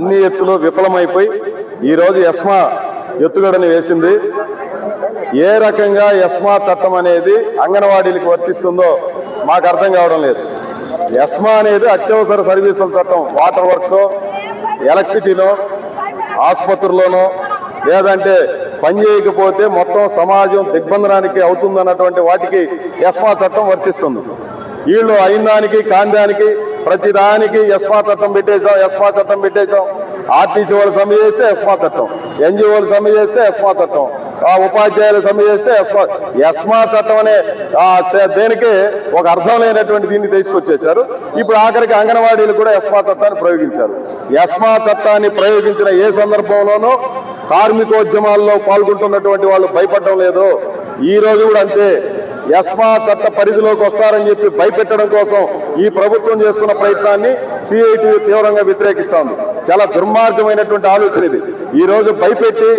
అన్ని ఎత్తులు విఫలమైపోయి ఈరోజు ఎస్మా ఎత్తుగడని వేసింది. ఏ రకంగా ఎస్మా చట్టం అనేది అంగన్వాడీలకు వర్తిస్తుందో మాకు అర్థం కావడం లేదు. ఎస్మా అనేది అత్యవసర సర్వీసుల చట్టం వాటర్ వర్క్స్ ఎలక్ట్రిసిటీలో ఆసుపత్రుల్లోనో లేదంటే పని చేయకపోతే మొత్తం సమాజం దిగ్బంధనానికి అవుతుందన్నటువంటి వాటికి ఎస్మా చట్టం వర్తిస్తుంది. వీళ్ళు అయిన దానికి ప్రతిదానికి ఎస్మా చట్టం పెట్టేశాం ఎస్మా చట్టం పెట్టేశాం ఆర్టీసీ వాళ్ళు సమ్మె చేస్తే ఎస్మా చట్టం. ఎన్జిఓలు సమ్మె చేస్తే ఎస్మా చట్టం. ఆ ఉపాధ్యాయులు సమ్మె చేస్తే ఎస్మా ఎస్మా చట్టం అనే దేనికి ఒక అర్థం లేనటువంటి దీన్ని తీసుకొచ్చేశారు. ఇప్పుడు ఆఖరికి అంగన్వాడీలు కూడా ఎస్మా చట్టాన్ని ప్రయోగించారు. ఎస్మా చట్టాన్ని ప్రయోగించిన ఏ సందర్భంలోనూ కార్మికోద్యమాల్లో పాల్గొంటున్నటువంటి వాళ్ళు భయపడడం లేదు. ఈ రోజు కూడా అంతే. ఎస్మా చట్ట పరిధిలోకి వస్తారని చెప్పి భయపెట్టడం కోసం ఈ ప్రభుత్వం చేస్తున్న ప్రయత్నాన్ని సిఐటి తీవ్రంగా వ్యతిరేకిస్తోంది. చాలా దుర్మార్గమైనటువంటి ఆలోచన ఇది. ఈ రోజు భయపెట్టి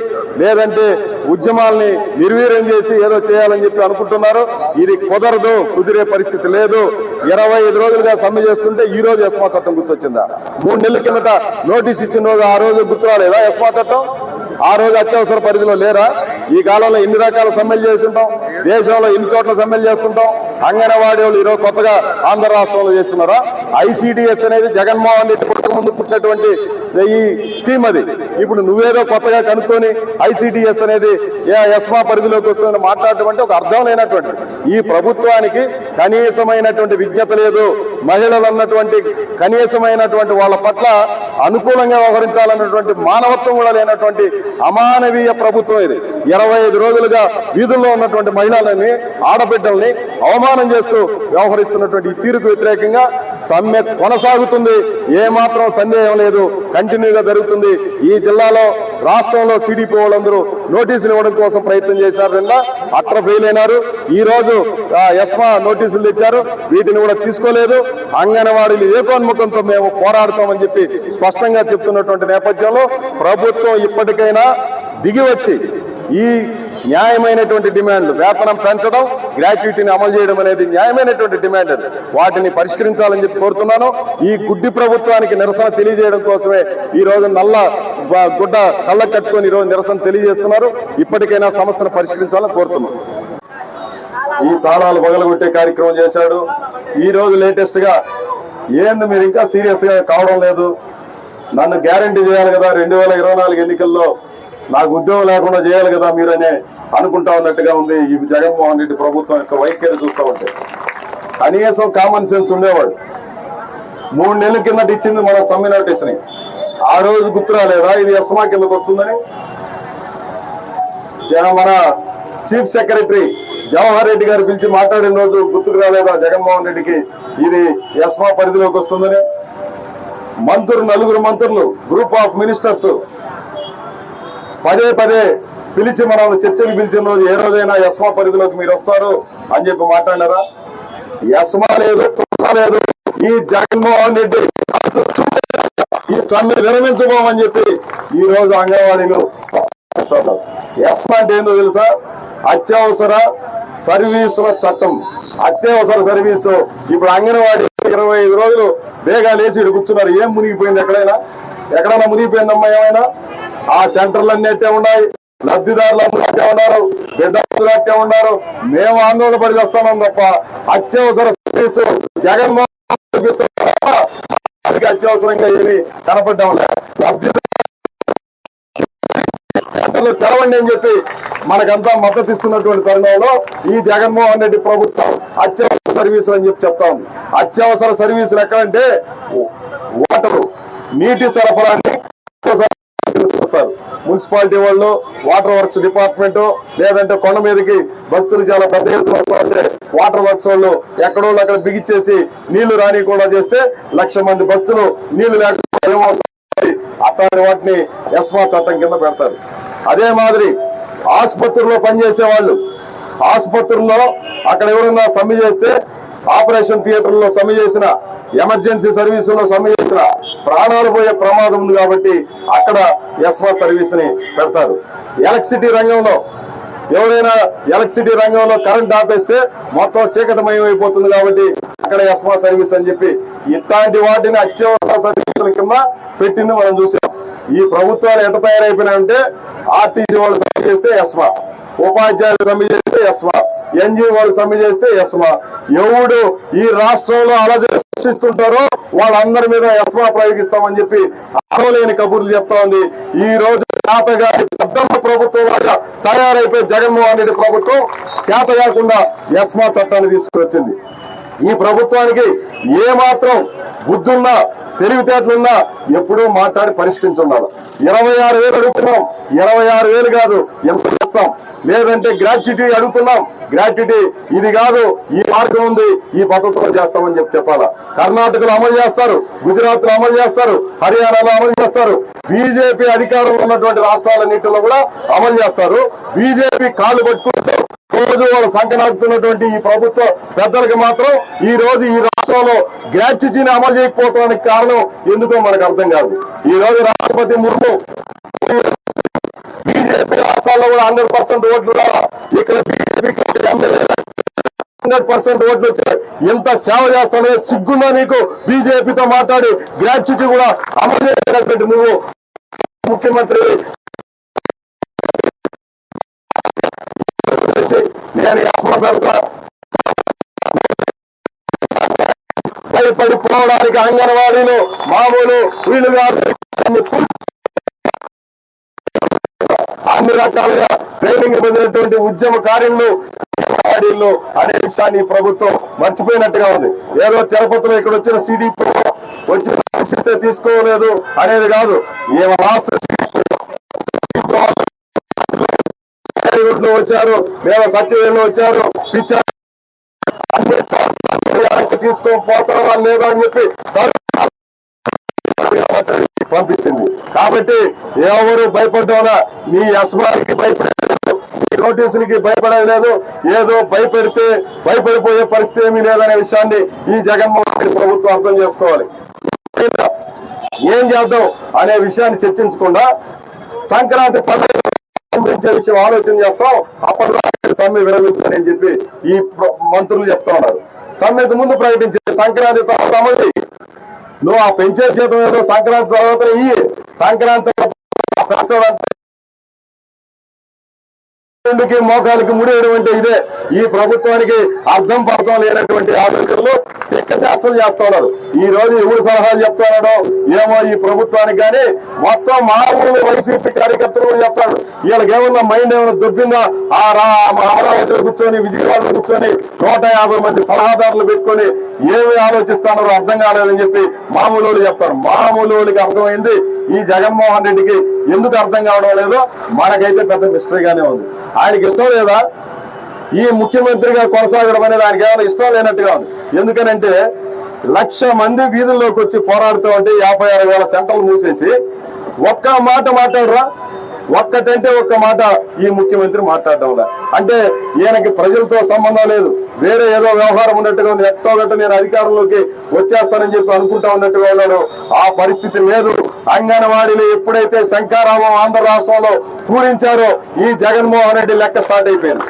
లేదంటే ఉద్యమాల్ని నిర్వీర్యం చేసి ఏదో చేయాలని చెప్పి అనుకుంటున్నారు. ఇది కుదరదు కుదిరే పరిస్థితి లేదు. ఇరవై ఐదు రోజులుగా సమ్మె చేస్తుంటే ఈ రోజు ఎస్మా చట్టం గుర్తొచ్చిందా? మూడు నెలల కిందట నోటీస్ ఇచ్చిన రోజు ఆ రోజు గుర్తు రాలేదా ఎస్మా చట్టం? ఆ రోజు అత్యవసర పరిధిలో లేరా? ఈ కాలంలో ఎన్ని రకాల సమ్మెలు చేసి ఉంటాం? దేశంలో ఇన్ని చోట్ల సమ్మెలు చేస్తుంటాం? అంగన్వాడీ వాళ్ళు ఈరోజు కొత్తగా ఆంధ్ర రాష్ట్రంలో చేస్తున్నారా? ఐసిడిఎస్ అనేది జగన్మోహన్ రెడ్డి పుట్టక ముందు పుట్టినటువంటి ఈ స్కీమ్ అది. ఇప్పుడు నువ్వేదో కొత్తగా కనుక్కొని ఐసిడిఎస్ అనేది ఏ- ఎస్మా పరిధిలోకి వస్తుందని మాట్లాడటం అంటే ఒక అర్థం లేనటువంటి. ఈ ప్రభుత్వానికి కనీసమైనటువంటి విజ్ఞత లేదు. మహిళలు అన్నటువంటి కనీసమైనటువంటి వాళ్ళ పట్ల అనుకూలంగా వ్యవహరించాలన్నటువంటి మానవత్వం కూడా లేనటువంటి అమానవీయ ప్రభుత్వం ఇది. ఇరవై ఐదు రోజులుగా వీధుల్లో ఉన్నటువంటి మహిళలని ఆడబిడ్డల్ని అవమానం చేస్తూ వ్యవహరిస్తున్నటువంటి ఈ తీరుకు వ్యతిరేకంగా సమ్మె కొనసాగుతుంది. ఏమాత్రం సందేహం లేదు. కంటిన్యూగా జరుగుతుంది. ఈ జిల్లాలో రాష్ట్రంలో సిడిపి వాళ్ళందరూ నోటీసులు ఇవ్వడం కోసం ప్రయత్నం చేశారు నిన్న. అట్ర ఫెయిల్ అయినారు. ఈ రోజు ఎస్మా నోటీసులు తెచ్చారు. వీటిని కూడా తీసుకోలేదు. అంగన్వాడీలు ఏకోన్ముఖంతో మేము పోరాడుతామని చెప్పి స్పష్టంగా చెప్తున్నటువంటి నేపథ్యంలో ప్రభుత్వం ఇప్పటికైనా దిగి వచ్చి ఈ న్యాయమైనటువంటి డిమాండ్లు వేతనం పెంచడం గ్రాట్యుటీని అమలు చేయడం అనేది న్యాయమైనటువంటి డిమాండ్ అది. వాటిని పరిష్కరించాలని చెప్పి కోరుతున్నాను. ఈ గుడ్డి ప్రభుత్వానికి నిరసన తెలియజేయడం కోసమే ఈ రోజు నల్ల గుడ్డ కళ్ళ కట్టుకొని ఈరోజు నిరసన తెలియజేస్తున్నారు. ఇప్పటికైనా సమస్యను పరిష్కరించాలని కోరుతున్నాం. ఈ తాళాలు పగలగొట్టే కార్యక్రమం చేశాడు. ఈ రోజు లేటెస్ట్గా ఏంది మీరు ఇంకా సీరియస్గా కావడం లేదు. నన్ను గ్యారంటీ చేయాలి కదా రెండు వేల ఇరవై నాలుగు ఎన్నికల్లో నాకు ఉద్యోగం లేకుండా చేయాలి కదా మీరనే అనుకుంటా ఉన్నట్టుగా ఉంది. ఈ జగన్మోహన్ రెడ్డి ప్రభుత్వం యొక్క వైఖరి చూస్తూ ఉంటే. కనీసం కామన్ సెన్స్ ఉండేవాడు. మూడు నెలల కిందట ఇచ్చింది మన సమ్మె నోటీస్ని. ఆ రోజు గుర్తు రాలేదా? ఇది ఎస్మా కిందకు వస్తుందని? మన చీఫ్ సెక్రటరీ జవహర్ రెడ్డి గారు పిలిచి మాట్లాడిన రోజు గుర్తుకు రాలేదా జగన్మోహన్ రెడ్డికి? ఇది ఎస్మా పరిధిలోకి వస్తుందని? మంత్రులు నలుగురు మంత్రులు గ్రూప్ ఆఫ్ మినిస్టర్స్ పదే పదే పిలిచి మనం చర్చలు పిలిచిన రోజు ఏ రోజైనా యస్మా పరిధిలోకి మీరు వస్తారు అని చెప్పి మాట్లాడారా యస్మా లేదు లేదు. ఈ జగన్మోహన్ రెడ్డి ఈ సమ్మె విరమించబోమని చెప్పి ఈ రోజు అంగన్వాడీలు యస్మా అంటే ఏందో తెలుసా? అత్యవసర సర్వీసుల చట్టం. అత్యవసర సర్వీసు. ఇప్పుడు అంగన్వాడీ ఇరవై ఐదు రోజులు బేగా లేచి కూర్చున్నారు. ఏం మునిగిపోయింది ఎక్కడైనా? ఎక్కడైనా మునిగిపోయిందమ్మా ఏమైనా? ఆ సెంటర్లు అన్ని అట్టే ఉన్నాయి? లబ్ధిదారులు అందరూ అట్టే ఉన్నారు బిడ్డలు అట్టే ఉన్నారు. మేము ఆందోళన పడి చేస్తున్నాం తప్ప అత్యవసర సర్వీసు జగన్మోహన్ అత్యవసరంగా ఏమి కనపడ్డం లేదు. లబ్ధిదారులు తెరవండి అని చెప్పి మనకంతా మద్దతు ఇస్తున్నటువంటి తరుణంలో ఈ జగన్మోహన్ రెడ్డి ప్రభుత్వం అత్యవసర సర్వీసులు అని చెప్పి చెప్తా ఉంది. అత్యవసర సర్వీసులు ఎక్కడంటే వాటరు నీటి సరఫరాని చేస్తారు. మున్సిపాలిటీ వాళ్ళు వాటర్ వర్క్స్ డిపార్ట్మెంట్ లేదంటే కొండ మీదకి భక్తులు చాలా పెద్ద ఎత్తున వస్తారంటే వాటర్ వర్క్స్ వాళ్ళు ఎక్కడో అక్కడ బిగిచ్చేసి నీళ్ళు రానికుండా చేస్తే లక్ష మంది భక్తులు నీళ్ళు లేకుండా ఏమవుతుంది అట్లాంటి వాటిని ఎస్మా చట్టం కింద పెడతారు. అదే మాదిరి ఆసుపత్రుల్లో పనిచేసే వాళ్ళు ఆసుపత్రుల్లో అక్కడ ఎవరన్నా సమ్మె చేస్తే ఆపరేషన్ థియేటర్లో సమ్మె చేసిన ఎమర్జెన్సీ సర్వీసుల్లో సమ్మె చేసిన ప్రాణాలు పోయే ప్రమాదం ఉంది కాబట్టి అక్కడ ఎస్మా సర్వీస్ని పెడతారు. ఎలక్ట్రిసిటీ రంగంలో ఎవరైనా ఎలక్ట్రిసిటీ రంగంలో కరెంట్ ఆపేస్తే మొత్తం చీకటమయం అయిపోతుంది కాబట్టి అక్కడ ఎస్మా సర్వీస్ అని చెప్పి ఇట్లాంటి వాటిని అత్యవసర సర్వీసుల కింద పెట్టింది మనం చూసాం. ఈ ప్రభుత్వాలు ఎట తయారైపోయినాయంటే ఆర్టీసీ వాళ్ళు సమ్మె చేస్తే ఎస్మా ఉపాధ్యాయులు సమ్మె చేస్తే ఎస్మా ఎన్జిఓ వాళ్ళు సమ్మె చేస్తే ఎస్మా. ఎవడు ఈ రాష్ట్రంలో అలజడి సృష్టిస్తుంటారో వాళ్ళందరి మీద ఎస్మా ప్రయోగిస్తామని చెప్పి అరవలేని కబుర్లు చెప్తా ఉంది. ఈ రోజు చేతగారి పెద్దమ్మ ప్రభుత్వం లాగా తయారైపోయి జగన్మోహన్ రెడ్డి ప్రభుత్వం చేతగాకుండా ఎస్మా చట్టాన్ని తీసుకొచ్చింది. ఈ ప్రభుత్వానికి ఏమాత్రం బుద్ధున్నా తెలివితేటలున్నా ఎప్పుడూ మాట్లాడి పరిష్కరించున్నారు ఇరవై ఆరు వేలు అడుగుతున్నాం. ఇరవై ఆరు వేలు కాదు ఎంత చేస్తాం. లేదంటే గ్రాట్యుటీ అడుగుతున్నాం. గ్రాట్యుటీ ఇది కాదు ఈ మార్గం ఉంది ఈ పద్ధతిలో చేస్తామని చెప్పి చెప్పాలా? కర్ణాటకలో అమలు చేస్తారు గుజరాత్లో అమలు చేస్తారు హర్యానాలో అమలు చేస్తారు. బీజేపీ అధికారంలో ఉన్నటువంటి రాష్ట్రాలన్నింటిలో కూడా అమలు చేస్తారు. బీజేపీ కాళ్ళు పట్టుకుంటూ రోజు వాళ్ళు సంకనాకుతున్నటువంటి ఈ ప్రభుత్వ పెద్దలకు మాత్రం ఈ రోజు ఈ రాష్ట్రంలో గ్రాట్యుటీని అమలు చేయకపోవడానికి కారణం ఎందుకో మనకు అర్థం కాదు. ఈ రోజు రాష్ట్రపతి ముర్ము రాష్ట్రాల్లో కూడా హండ్రెడ్ పర్సెంట్ ఓట్లు ఇక్కడ బీజేపీకి హండ్రెడ్ పర్సెంట్ ఓట్లు వచ్చాయి. ఎంత సేవ చేస్తానో సిగ్గున్నా నీకు? బీజేపీతో మాట్లాడి గ్రాట్యుటీ కూడా అమలు చేసినటువంటి నువ్వు. ముఖ్యమంత్రి నేను భయపడిపోవడానికి అంగన్వాడీలు మామూలు వీళ్ళు కాదు. అన్ని రకాలుగా ట్రైనింగ్ పొందినటువంటి ఉద్యమ కార్యంలో అనే విషయాన్ని ప్రభుత్వం మర్చిపోయినట్టుగా ఉంది. ఏదో తిరుపతిలో ఇక్కడ వచ్చిన సిడిపి వచ్చిన పరిస్థితి తీసుకోలేదు అనేది కాదు. ఏ రాష్ట్ర వచ్చారు మేము సత్యవేలో వచ్చారు పిచ్చారు అన్ని లేదా అని చెప్పి పంపించింది. కాబట్టి ఎవరు భయపడడం నీ అస్మానికి భయపడలేదు నీ నోటీసులకి భయపడేది లేదు ఏదో భయపెడితే భయపడిపోయే పరిస్థితి ఏమీ లేదనే విషయాన్ని ఈ జగన్మోహన్ రెడ్డి ప్రభుత్వం అర్థం చేసుకోవాలి. ఏం చేద్దాం అనే విషయాన్ని చర్చించకుండా సంక్రాంతి పండుగ విషయం ఆలోచన చేస్తాం. అప్పటిదాకా సమ్మె విరమించని అని చెప్పి ఈ మంత్రులు చెప్తా ఉన్నారు. సమ్మెకు ముందు ప్రకటించే సంక్రాంతి తర్వాత అమలు నువ్వు ఆ పెంచే జీతం ఏదో సంక్రాంతి తర్వాత ఇయ్యి సంక్రాంతి రెండుకి మోకాలకి ముడేయడం అంటే ఇదే. ఈ ప్రభుత్వానికి అర్థం పడతాం లేనటువంటి ఆలోచనలు తెక్క చేష్టలు చేస్తా ఉన్నారు. ఈ రోజు ఎవరు సలహాలు చెప్తా ఏమో ఈ ప్రభుత్వానికి కానీ మొత్తం మామూలు వైసీపీ కార్యకర్తలు కూడా చెప్తాడు వీళ్ళకి ఏమన్నా మైండ్ ఏమైనా దొబ్బిందా? ఆ రా అమరావతిలో కూర్చొని విజయవాడలో కూర్చొని నూట యాభై మంది సలహాదారులు పెట్టుకొని ఏమి ఆలోచిస్తానో అర్థం కాలేదని చెప్పి మామూలు వాళ్ళు చెప్తారు. మామూలు వాళ్ళకి అర్థమైంది ఈ జగన్మోహన్ రెడ్డికి ఎందుకు అర్థం కావడం లేదో మనకైతే పెద్ద మిస్టరీగానే ఉంది. ఆయనకి ఇష్టం లేదా? ఈ ముఖ్యమంత్రిగా కొనసాగడం అనేది ఆయనకి ఏమైనా ఇష్టం లేనట్టుగా ఉంది. ఎందుకనంటే లక్ష మంది వీధుల్లోకి వచ్చి పోరాడుతూ ఉంటే యాభై ఆరు వేల సెంటర్లు మూసేసి ఒక్క మాట మాట్లాడరా? ఒక్కటంటే ఒక్క మాట ఈ ముఖ్యమంత్రి మాట్లాడడంలా అంటే ఈయనకి ప్రజలతో సంబంధం లేదు. వేరే ఏదో వ్యవహారం ఉన్నట్టుగా ఉంది. ఎట్టో గట్ట నేను అధికారంలోకి వచ్చేస్తానని చెప్పి అనుకుంటా ఉన్నట్టుగా ఉన్నాడు. ఆ పరిస్థితి లేదు. అంగన్వాడీలు ఎప్పుడైతే శంకారామం ఆంధ్ర రాష్ట్రంలో పూరించారో ఈ జగన్మోహన్ రెడ్డి లెక్క స్టార్ట్ అయిపోయింది.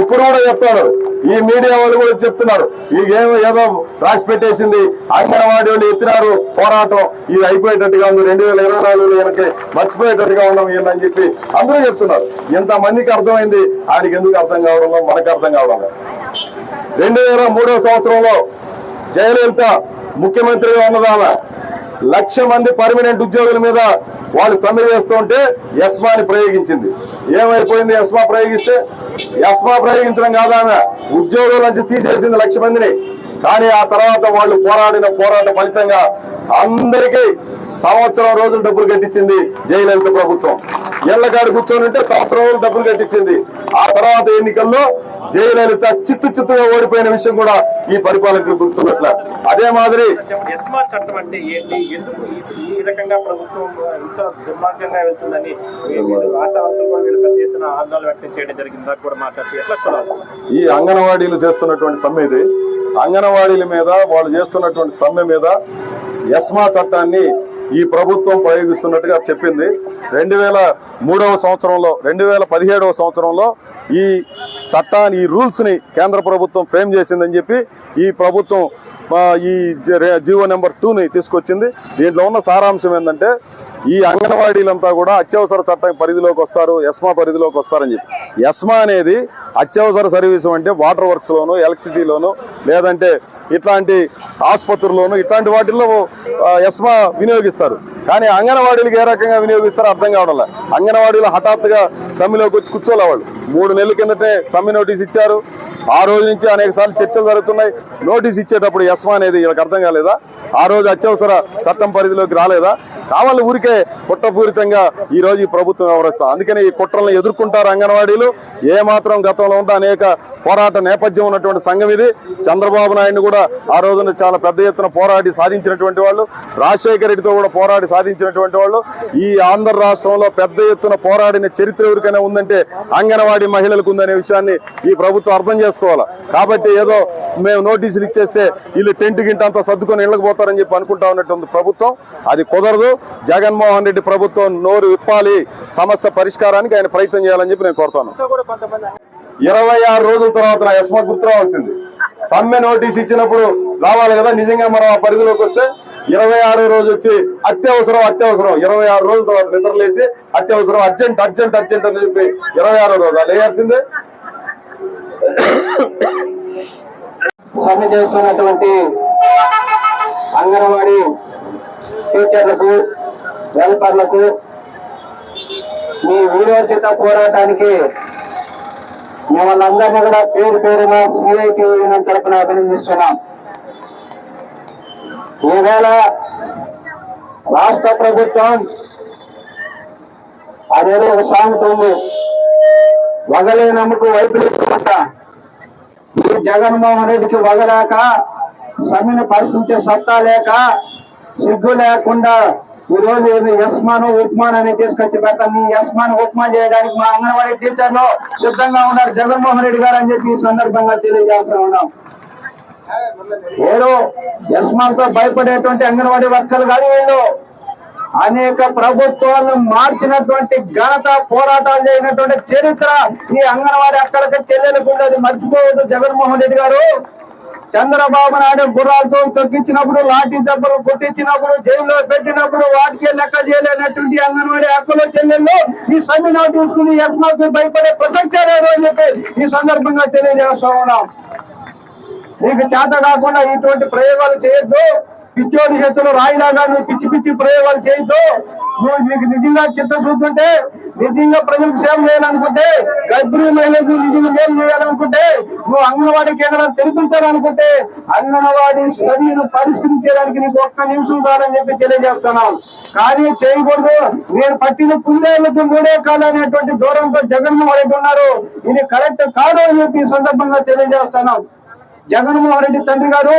ఇప్పుడు కూడా చెప్తాడు ఈ మీడియా వాళ్ళు కూడా చెప్తున్నారు. ఇదేమో ఏదో రాసి పెట్టేసింది అంగన్వాడీ వాళ్ళు ఎత్తినారు. పోరాటం ఇది అయిపోయేటట్టుగా ఉంది. రెండు వేల ఇరవై నాలుగులో ఈయనకి మర్చిపోయేటట్టుగా ఉన్నాం ఈయనని చెప్పి అందరూ చెప్తున్నారు. ఇంతమందికి అర్థమైంది. ఆయనకి ఎందుకు అర్థం కావడంలో మనకు అర్థం కావడంలో. రెండు వేల మూడో సంవత్సరంలో జయలలిత ముఖ్యమంత్రిగా ఉన్నదామె. లక్ష మంది పర్మనెంట్ ఉద్యోగుల మీద వాళ్ళు సమ్మె చేస్తుంటే యస్మాని ప్రయోగించింది. ఏమైపోయింది? ఎస్మా ప్రయోగిస్తే ఎస్మా ప్రయోగించడం కాదు ఆమె. ఉద్యోగుల నుంచి తీసేసింది లక్ష మందిని. కానీ ఆ తర్వాత వాళ్ళు పోరాడిన పోరాట ఫలితంగా అందరికీ సంవత్సరం రోజులు డబ్బులు కట్టించింది జయలలిత ప్రభుత్వం. ఎల్లగాడు కూర్చొని ఉంటే సంవత్సరం రోజులు డబ్బులు కట్టించింది. ఆ తర్వాత ఎన్నికల్లో జయలలిత చిత్తు చిత్తుగా ఓడిపోయిన విషయం కూడా ఈ పరిపాలకులు గుర్తున్నట్ల అదే మాదిరి ఈ అంగన్వాడీలు చేస్తున్నటువంటి సమ్మె ఇది. అంగన్వాడీల మీద వాళ్ళు చేస్తున్నటువంటి సమ్మె మీద ఎస్మా చట్టాన్ని ఈ ప్రభుత్వం ప్రయోగిస్తున్నట్టుగా చెప్పింది. రెండు వేల మూడవ సంవత్సరంలో రెండు వేల పదిహేడవ సంవత్సరంలో ఈ చట్టాన్ని ఈ రూల్స్ని కేంద్ర ప్రభుత్వం ఫ్రేమ్ చేసిందని చెప్పి ఈ ప్రభుత్వం ఈ జీవో నెంబర్ టూని తీసుకొచ్చింది. దీంట్లో ఉన్న సారాంశం ఏంటంటే ఈ అంగన్వాడీలంతా కూడా అత్యవసర చట్టం పరిధిలోకి వస్తారు ఎస్మా పరిధిలోకి వస్తారని చెప్పి. ఎస్మా అనేది అత్యవసర సర్వీసు అంటే వాటర్ వర్క్స్ లోను ఎలక్ట్రిసిటీలోను లేదంటే ఇట్లాంటి ఆసుపత్రుల్లోను ఇట్లాంటి వాటిల్లో ఎస్మా వినియోగిస్తారు. కానీ అంగన్వాడీలకు ఏ రకంగా వినియోగిస్తారో అర్థం కావడం అంగన్వాడీలు హఠాత్తుగా సమ్మెలోకి వచ్చి కూర్చోలే వాళ్ళు మూడు నెలల కిందటే సమ్మె నోటీస్ ఇచ్చారు. ఆ రోజు నుంచి అనేక సార్లు చర్చలు జరుగుతున్నాయి. నోటీస్ ఇచ్చేటప్పుడు ఎస్మా అనేది వీళ్ళకి అర్థం కాలేదా? ఆ రోజు అత్యవసర చట్టం పరిధిలోకి రాలేదా? కావాలి ఊరికే కుట్రపూరితంగా ఈ రోజు ఈ ప్రభుత్వం వ్యవహరిస్తాం. అందుకని ఈ కుట్రలను ఎదుర్కొంటారు అంగన్వాడీలు. ఏ మాత్రం ప్రభుత్వంలో ఉంటే అనేక పోరాట నేపథ్యం ఉన్నటువంటి సంఘం ఇది. చంద్రబాబు నాయుడు కూడా ఆ రోజున చాలా పెద్ద ఎత్తున పోరాడి సాధించినటువంటి వాళ్ళు. రాజశేఖర రెడ్డితో కూడా పోరాడి సాధించినటువంటి వాళ్ళు. ఈ ఆంధ్ర రాష్ట్రంలో పెద్ద ఎత్తున పోరాడిన చరిత్ర ఎవరికైనా ఉందంటే అంగన్వాడీ మహిళలకు ఉందనే విషయాన్ని ఈ ప్రభుత్వం అర్థం చేసుకోవాలి. కాబట్టి ఏదో మేము నోటీసులు ఇచ్చేస్తే వీళ్ళు టెంట్ గింట అంతా సర్దుకొని ఇళ్ళకి పోతారని చెప్పి అనుకుంటా ఉన్నట్టుంది ప్రభుత్వం. అది కుదరదు. జగన్మోహన్ రెడ్డి ప్రభుత్వం నోరు విప్పాలి. సమస్య పరిష్కారానికి ఆయన ప్రయత్నం చేయాలని చెప్పి నేను కోరుతాను. కొంతమంది ఇరవై ఆరు రోజుల తర్వాత నా గుర్తురావాల్సింది. గుర్తు రావాల్సింది సమ్మె నోటీస్ ఇచ్చినప్పుడు రావాలి కదా నిజంగా మనం ఆ పరిధిలోకి వస్తే ఇరవై ఆరో రోజు వచ్చి అత్యవసరం అత్యవసరం. ఇరవై ఆరు రోజుల తర్వాత నిద్రలేసి అత్యవసరం అర్జెంట్ అర్జెంట్ అర్జెంట్ అని చెప్పి ఇరవై ఆరో రోజు. అది వేయాల్సిందే సమ్మె చేస్తున్నటువంటి అంగన్వాడీ టీచర్లకు వెల్ఫర్లకు మీ వీరోచిత పోరాటానికి మిమ్మల్ని అందరినీ కూడా పేరు పేరున సిఐటి యూనియన్ తరపున అభినందిస్తున్నాం. ఈవేళ రాష్ట్ర ప్రభుత్వం అదేదో ఒక సామెత ఉంది వగలేనమ్మకు వైపులేసుకుంటా ఈ జగన్మోహన్ రెడ్డికి వగలేక సమ్మెను పరిష్కరించే సత్తా లేక సిగ్గు లేకుండా ఈరోజు యస్మాన్ ఉప్మాన్ అని తీసుకొచ్చి పెడతాను. ఈ యస్మాన్ ఉప్మాన్ చేయడానికి మా అంగన్వాడీ టీచర్లు సిద్ధంగా ఉన్నారు. జగన్మోహన్ రెడ్డి గారు అని చెప్పి ఈ సందర్భంగా తెలియజేస్తా ఉన్నాం. ఏదో యస్మాన్తో భయపడేటువంటి అంగన్వాడీ వర్కర్లు కాదు వీళ్ళు. అనేక ప్రభుత్వాలను మార్చినటువంటి ఘనత పోరాటాలు చేయనటువంటి చరిత్ర ఈ అంగన్వాడీ అక్కడికి తెలియకుండా మర్చిపోవద్దు జగన్మోహన్ రెడ్డి గారు. చంద్రబాబు నాయుడు గుర్రాలతో తొక్కించినప్పుడు లాఠీ దెబ్బలు కొట్టించినప్పుడు జైల్లో పెట్టినప్పుడు వాటికి లెక్క చేయలేనటువంటి అంగన్వాడీ హక్కుల చెల్లెల్లో ఈ సమ్మె తీసుకుని ఎస్మాకు భయపడే ప్రసక్తే లేదు అని చెప్పి ఈ సందర్భంగా తెలియజేస్తా ఉన్నాం. మీకు చేత కాకుండా ఇటువంటి ప్రయోగాలు చేయొద్దు. పిచ్చోడి చేతులు రాయిలాగా నువ్వు పిచ్చి పిచ్చి ప్రయోగాలు చేయొద్దు నువ్వు నీకు నిజంగా చిత్తశుద్ధి ఉంటే నిజంగా ప్రజలకు సేవ చేయాలనుకుంటే గర్భిణీ మహిళలకు నిజంగా మేలు చేయాలనుకుంటే నువ్వు అంగన్వాడీ కేంద్రాలు తెరిపించాలనుకుంటే అంగన్వాడీ చర్యను పరిష్కరించడానికి నీకు ఒక్క నిమిషం కాదని చెప్పి తెలియజేస్తున్నావు కానీ చేయకూడదు. నేను పట్టిన పుల్లేళ్ళకు మూడే కాదు అనేటువంటి దూరంతో జగన్మోహన్ రెడ్డి ఉన్నారు. ఇది కరెక్ట్ కాదు అని చెప్పి సందర్భంగా తెలియజేస్తున్నాం. జగన్మోహన్ రెడ్డి తండ్రి గారు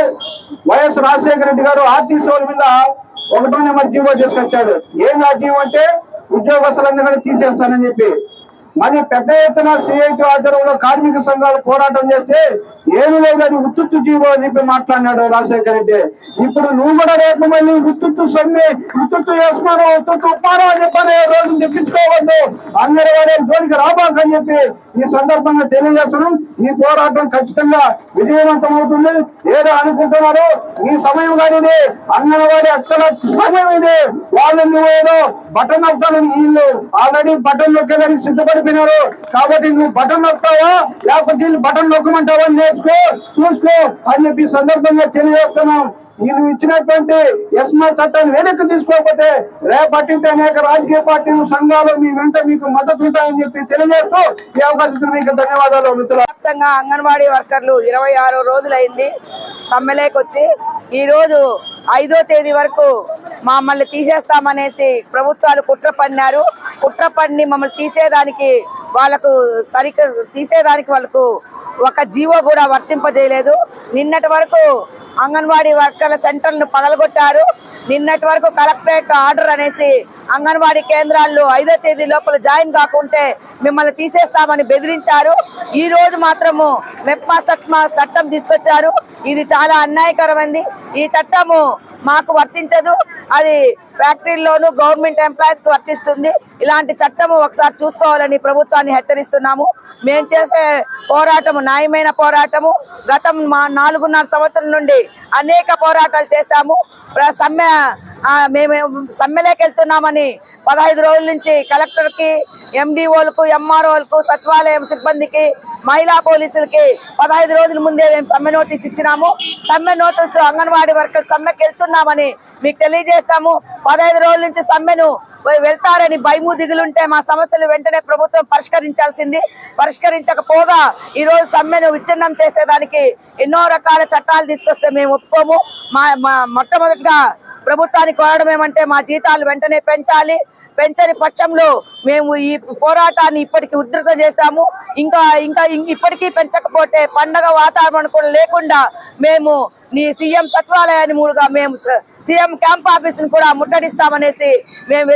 వైఎస్ రాజశేఖర రెడ్డి గారు ఆర్టీసీ వాళ్ళ మీద ఒకటో నెంబర్ జీవో తీసుకొచ్చాడు. ఏం ఆ జీవో అంటే ఉద్యోగస్తులందరూ కూడా తీసేస్తానని చెప్పి. మరి పెద్ద ఎత్తున సిఐటి ఆధ్వర్యంలో కార్మిక సంఘాలు పోరాటం చేస్తే ఏమి లేదు అది ఉత్తుత్తు జీవో అని చెప్పి మాట్లాడినాడు రాజశేఖర రెడ్డి. ఇప్పుడు నువ్వు కూడా రేపు మళ్ళీ ఉత్తుత్తు సమ్మె ఉత్తుత్తు వేసుకున్నాను ఉత్తుత్తు ఉప్పాను అని చెప్పని రోజు తెప్పించుకోవద్దు. అందరి వాడే జోలికి రాబాకని చెప్పి ఈ సందర్భంగా తెలియజేస్తున్నాం. ఈ పోరాటం ఖచ్చితంగా విజయవంతం అవుతుంది ఏదో అనుకుంటున్నారు ఈ సమయం కానీ ఇది అంగన్వాడి అక్కడ సమయం ఇది. వాళ్ళు నువ్వు ఏదో బటన్ నొక్కాలి వీళ్ళు ఆల్రెడీ బటన్ నొక్కేదానికి సిద్ధపడిపోయినారు. కాబట్టి నువ్వు బటన్ నొక్కావా లేకపోతే వీళ్ళు బటన్ నొక్కమంటావా? నేర్చుకో చూసుకో అని చెప్పి సందర్భంగా తెలియజేస్తున్నాం. నేను నువ్వు ఇచ్చినటువంటి ఎస్మా చట్టాన్ని వెనక్కి తీసుకోకపోతే రేపటి అనేక రాజకీయ పార్టీలు సంఘాలు మీ వెంట మీకు మద్దతు ఉంటాయని చెప్పి తెలియజేస్తూ ఈ అవకాశం మీకు ధన్యవాదాలు మిత్రులు వ్యాప్తంగా అంగన్వాడీ వర్కర్లు ఇరవై ఆరో రోజులైంది సమ్మెలోకి వచ్చి ఈ రోజు ఐదో తేదీ వరకు మమ్మల్ని తీసేస్తామనేసి ప్రభుత్వాలు కుట్ర పన్నారు కుట్ర పన్ని మమ్మల్ని తీసేదానికి వాళ్ళకు సరిక తీసేదానికి వాళ్ళకు ఒక జీవో కూడా వర్తింపజేయలేదు. నిన్నటి వరకు అంగన్వాడీ వర్కర్ల సెంటర్లను పగలగొట్టారు. నిన్నటి వరకు కలెక్టరేట్ ఆర్డర్ అనేసి అంగన్వాడీ కేంద్రాల్లో ఐదో తేదీ లోపల జాయిన్ కాకుంటే మిమ్మల్ని తీసేస్తామని బెదిరించారు. ఈ రోజు మాత్రము మెప్పా సట్మా చట్టం తీసుకొచ్చారు. ఇది చాలా అన్యాయకరమైంది. ఈ చట్టము మాకు వర్తించదు. అది ఫ్యాక్టరీల్లోనూ గవర్నమెంట్ ఎంప్లాయీస్కు వర్తిస్తుంది. ఇలాంటి చట్టము ఒకసారి చూసుకోవాలని ప్రభుత్వాన్ని హెచ్చరిస్తున్నాము. మేము చేసే పోరాటము న్యాయమైన పోరాటము. గతం మా నాలుగున్నర సంవత్సరం నుండి అనేక పోరాటాలు చేశాము. ప్ర- సమ్మె మేము సమ్మెలోకి వెళ్తున్నామని పదహైదు రోజుల నుంచి కలెక్టర్కి ఎండిఓలకు ఎంఆర్ఓలకు సచివాలయం సిబ్బందికి మహిళా పోలీసులకి పదహైదు రోజుల ముందే మేము సమ్మె నోటీస్ ఇచ్చినాము. సమ్మె నోటీసు అంగన్వాడీ వర్కర్స్ సమ్మెకి వెళ్తున్నామని మీకు తెలియజేస్తాము. పదహైదు రోజుల నుంచి సమ్మెను వెళ్తారని భయము దిగులుంటే మా సమస్యలు వెంటనే ప్రభుత్వం పరిష్కరించాల్సింది. పరిష్కరించకపోగా ఈ రోజు సమ్మెను విచ్ఛిన్నం చేసేదానికి ఎన్నో రకాల చట్టాలు తీసుకొస్తే మేము ఒప్పుకోము. మా మా మొట్టమొదటిగా ప్రభుత్వాన్ని కోరడం ఏమంటే మా జీతాలు వెంటనే పెంచాలి. పెంచని పక్షంలో మేము ఈ పోరాటాన్ని ఇప్పటికి ఉధృత చేశాము. ఇంకా ఇంకా ఇం- ఇప్పటికీ పెంచకపోతే పండగ వాతావరణం కూడా లేకుండా మేము నీ సీఎం సచివాలయాన్ని మూలుగా మేము సీఎం క్యాంప్ ఆఫీస్ కూడా ముట్టడిస్తామనేసి మేము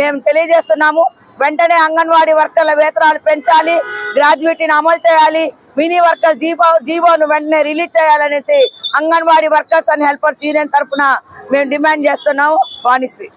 మేము తెలియజేస్తున్నాము. వెంటనే అంగన్వాడీ వర్కర్ల వేతనాలు పెంచాలి గ్రాడ్యుయేటీని అమలు చేయాలి మినీ వర్కర్ జీవో జీవోను వెంటనే రిలీజ్ చేయాలనేసి Anganwadi workers and helpers union తరపున మేము డిమాండ్ చేస్తున్నాము. వాణిశ్రీ